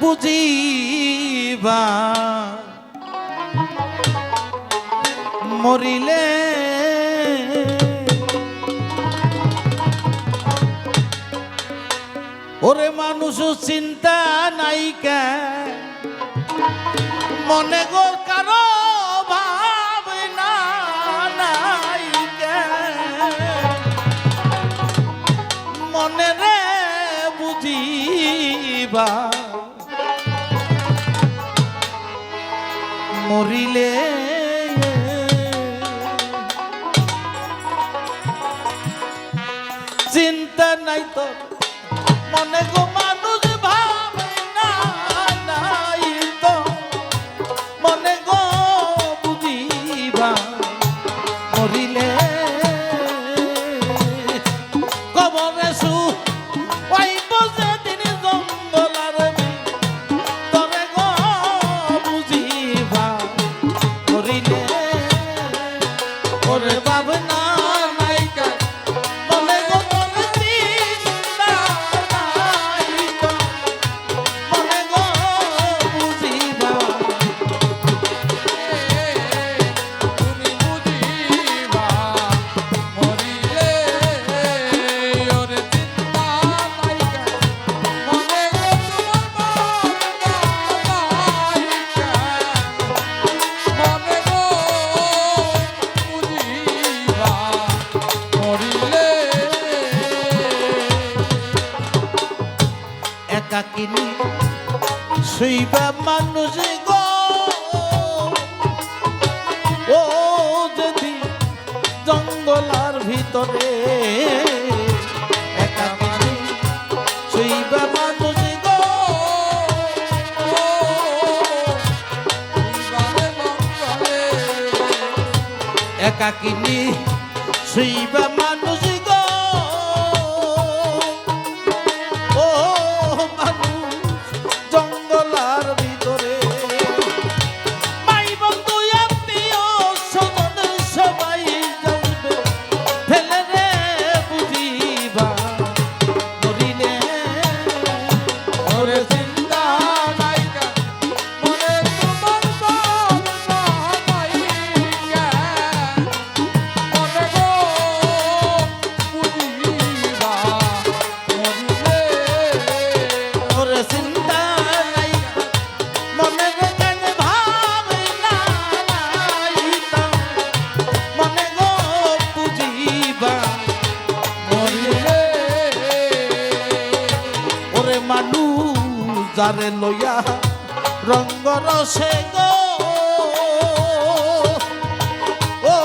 বুঝিবা। মরিলে ওরে মানুষ চিন্তা নাই মনে গো কারও ভাব মনে রে বুঝিবা। মরিলে চিন্তা নাই তো মনে গোমা কাকিনি শুইবা মানুষ গো। ও যদি জঙ্গলার ভিতরে একাকিনি শুইবা মানুষ গো। একাকিনি শুইবা মানু যারে লয়া রঙ্গর সে গো। ও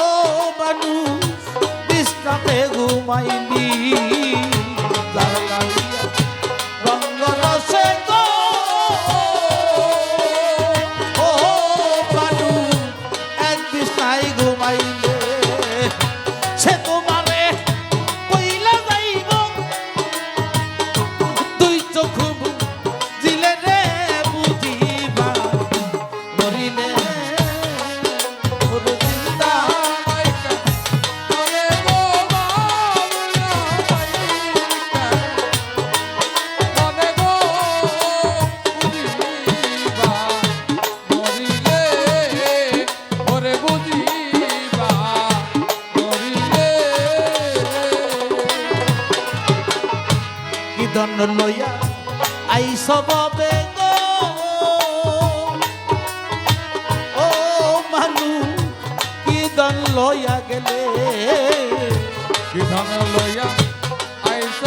মানুষ বিশ্রামে ঘুমাইলি। বেদন লইয়া আই বাবে ও মানু কি দন লইয়া গেলে? কি ধন লইয়া আইস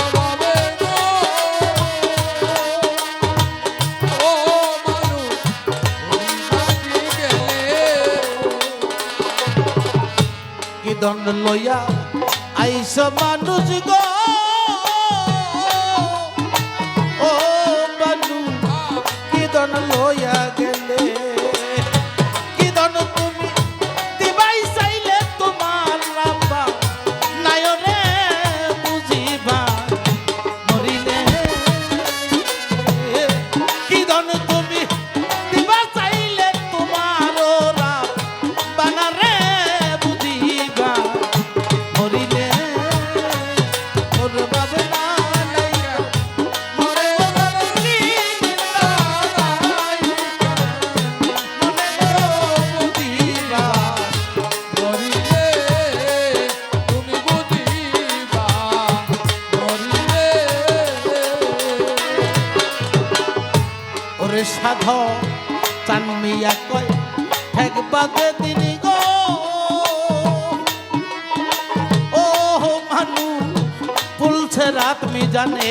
দন লইয়া আইস মানুষ গো? ওরে চান মিয়া কয় ঠেকবাদে তিনি গো। ও মানু পুলছে রাত মি জানে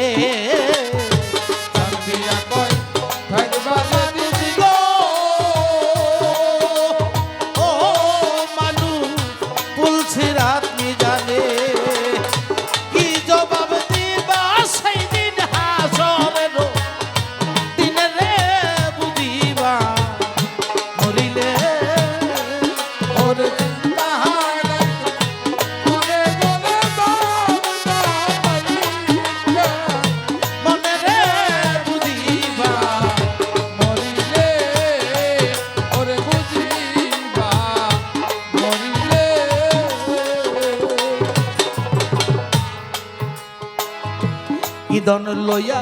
ইদন লইয়া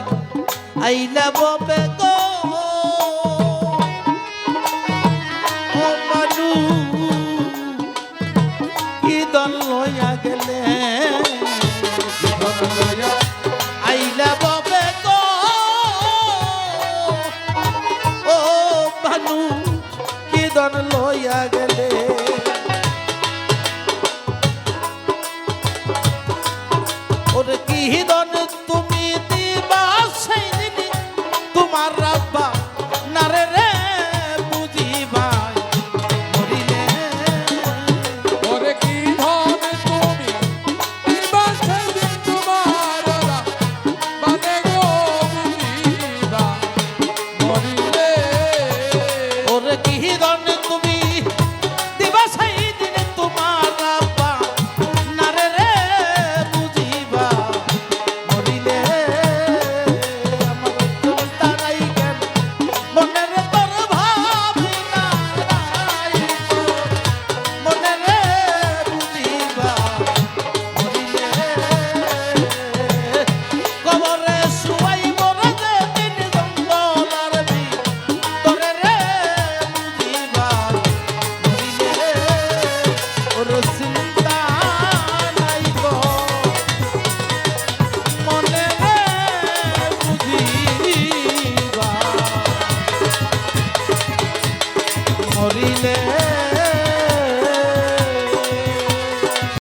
আইলা ববে গো। মানু, ইদন লইয়া গেলে। আইলা ববে গো। ও মানু, ইদন লইয়া গেলে। ওরে কি দিন